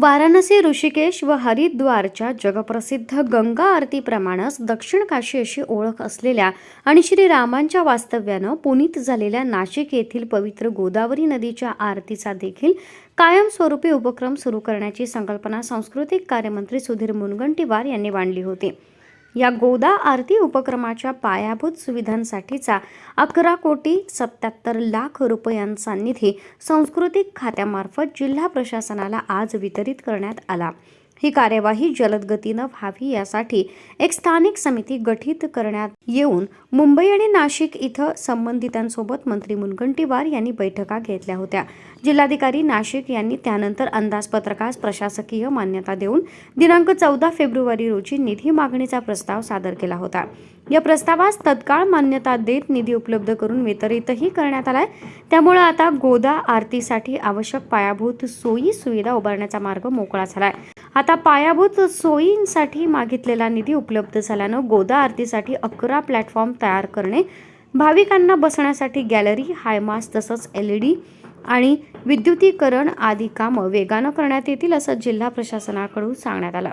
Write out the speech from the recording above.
वाराणसी ऋषिकेश व हरिद्वारच्या जगप्रसिद्ध गंगा आरतीप्रमाणेच दक्षिण काशी अशी ओळख असलेल्या आणि श्रीरामांच्या वास्तव्यानं पुनीत झालेल्या नाशिक येथील पवित्र गोदावरी नदीच्या आरतीचा देखील कायमस्वरूपी उपक्रम सुरू करण्याची संकल्पना सांस्कृतिक कार्यमंत्री सुधीर मुनगंटीवार यांनी मांडली होती. या गोदा आरती उपक्रमाच्या पायाभूत सुविधांसाठीचा अकरा कोटी सत्याहत्तर लाख रुपयांचा निधी सांस्कृतिक खात्यामार्फत जिल्हा प्रशासनाला आज वितरित करण्यात आला. ही कार्यवाही जलद गतीनं व्हावी यासाठी एक स्थानिक समिती गठीत करण्यात येऊन मुंबई आणि नाशिक इथं संबंधितांसोबत मंत्री मुनगंटीवार यांनी बैठका घेतल्या होत्या. जिल्हाधिकारी नाशिक यांनी त्यानंतर अंदाजपत्रकास प्रशासकीय मान्यता देऊन दिनांक चौदा फेब्रुवारी रोजी निधी मागणीचा प्रस्ताव सादर केला होता. या प्रस्तावास तत्काळ मान्यता देत निधी उपलब्ध करून वितरितही करण्यात आलाय. त्यामुळे आता गोदा आरतीसाठी आवश्यक पायाभूत सोयी सुविधा उभारण्याचा मार्ग मोकळा झालाय. आता पायाभूत सोयींसाठी मागितलेला निधी उपलब्ध झाल्यानं गोदा आरतीसाठी अकरा प्लॅटफॉर्म तयार करणे भाविकांना बसण्यासाठी गॅलरी हायमास तसंच एल ई डी आणि विद्युतीकरण आदी कामं वेगानं करण्यात येतील असं जिल्हा प्रशासनाकडून सांगण्यात आलं.